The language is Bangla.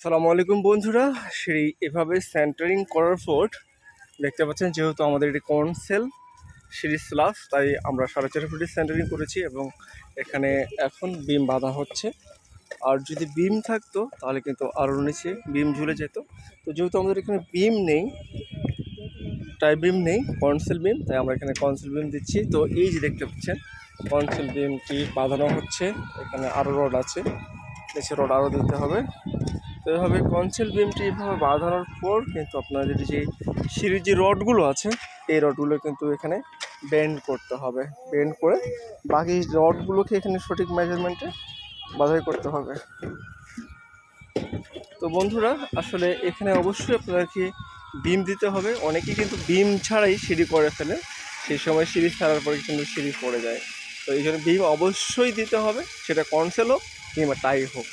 সালামু আলাইকুম বন্ধুরা। সেই এভাবে সেন্টারিং করার পর দেখতে পাচ্ছেন যেহেতু আমাদের এটি কনসেল সিরিজ স্লাস তাই আমরা সাড়ে চার ফুটে সেন্টারিং করেছি এবং এখানে এখন বিম বাঁধা হচ্ছে। আর যদি বিম থাকতো, তাহলে কিন্তু আরও নিচে বিম ঝুলে যেত। তো যেহেতু আমাদের এখানে বিম নেই টাই বিম নেই কনসেল বিম তাই আমরা এখানে কনসেল বিম দিচ্ছি। তো এই যে দেখতে পাচ্ছেন কনসেল বিমটি বাঁধানো হচ্ছে। এখানে আরও রড আছে। নিচে রড আরও দিতে হবে। তো এভাবে কনসেল বিমটি এভাবে বাঁধানোর পর কিন্তু আপনাদের যে সিঁড়ির যে রডগুলো আছে, এই রডগুলো কিন্তু এখানে বেন্ড করতে হবে। বেন্ড করে বাকি রডগুলোকে এখানে সঠিক মেজারমেন্টে বাধাই করতে হবে। তো বন্ধুরা, আসলে এখানে অবশ্যই আপনাদেরকে বিম দিতে হবে। অনেকেই কিন্তু বিম ছাড়াই সিঁড়ি করে ফেলে। সেই সময় সিঁড়ি ছাড়ার পরে কিন্তু সিঁড়ি পড়ে যায়। তো এই জন্য বিম অবশ্যই দিতে হবে। সেটা কনসেল হোক কিংবা টাই হোক।